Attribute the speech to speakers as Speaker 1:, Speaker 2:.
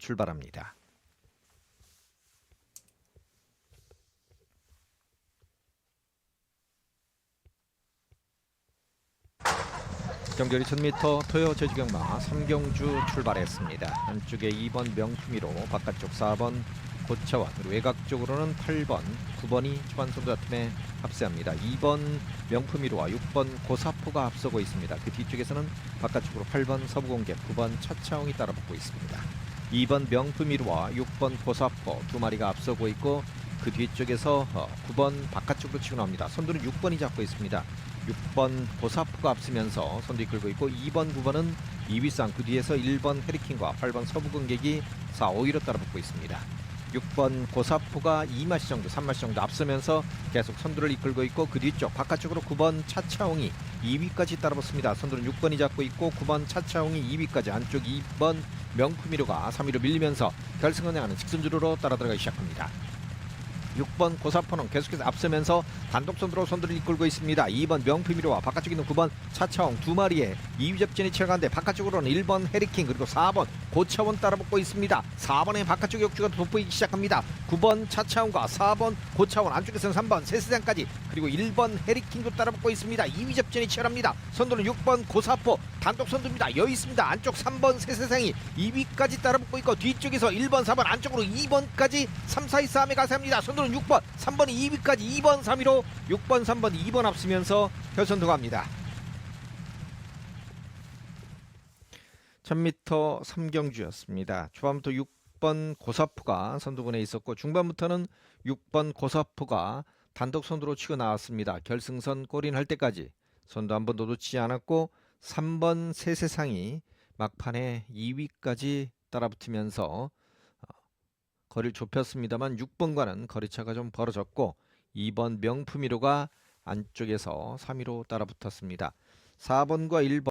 Speaker 1: 출발합니다. 경결이 1000m 토요 제주경마 삼경주 출발했습니다. 안쪽에 2번 명품이로 바깥쪽 4번 고차원 그리고 외곽 쪽으로는 8번 9번이 초반 선두 팀에 합세합니다. 2번 명품이로와 6번 고사포가 앞서고 있습니다. 그 뒤쪽에서는 바깥쪽으로 8번 서부공개 9번 차차홍이 따라붙고 있습니다. 2번 명품이로와 6번 고사포 두 마리가 앞서고 있고 그 뒤쪽에서 어, 9번 바깥쪽으로 치고 나옵니다. 선두는 6번이 잡고 있습니다. 6번 고사포가 앞서면서 선두 이끌고 있고 2번 9번은 2위상 그 뒤에서 1번 헤리킹과 8번 서부근객이 4, 5위로 따라붙고 있습니다. 6번 고사포가 2마시 정도 3마시 정도 앞서면서 계속 선두를 이끌고 있고 그 뒤쪽 바깥쪽으로 9번 차차홍이 2위까지 따라붙습니다. 선두는 6번이 잡고 있고 9번 차차홍이 2위까지 안쪽 2번 명품이로가 3위로 밀리면서 결승을 향하는 직선주로로 따라 들어가기 시작합니다. 6번 고사포는 계속해서 앞서면서 단독 선두로 선두를 이끌고 있습니다. 2번 명품이로와 바깥쪽에 있는 9번 차차홍 두 마리의 2위 접전이 치러가는데 바깥쪽으로는 1번 헤리킹 그리고 4번 고차원 따라붙고 있습니다. 4번의 바깥쪽 역주가 돋보이기 시작합니다. 9번 차차홍과 4번 고차원 안쪽에서는 3번 세스장까지 그리고 1번 헤리킹도 따라붙고 있습니다. 2위 접전이 치열합니다. 선두는 6번 고사포 단독 선두입니다. 여유 있습니다. 안쪽 3번 세세상이 2위까지 따라붙고 있고 뒤쪽에서 1번 4번 안쪽으로 2번까지 3, 4, 2 싸움에 가세합니다. 선두 는 6번 3번이 2위까지 2번 3위로 6번 3번 2번 앞서면서 결선 들어갑니다. 1000m 3경주였습니다. 초반부터 6번 고사포가 선두군에 있었고 중반부터는 6번 고사포가 단독 선두로 치고 나왔습니다. 결승선 골인할 때까지 선두 한 번도 놓치지 않았고 3번 세세상이 막판에 2위까지 따라붙으면서 어, 거리를 좁혔습니다만 6번과는 거리차가 좀 벌어졌고 2번 명품이로가 안쪽에서 3위로 따라붙었습니다. 4번과 1번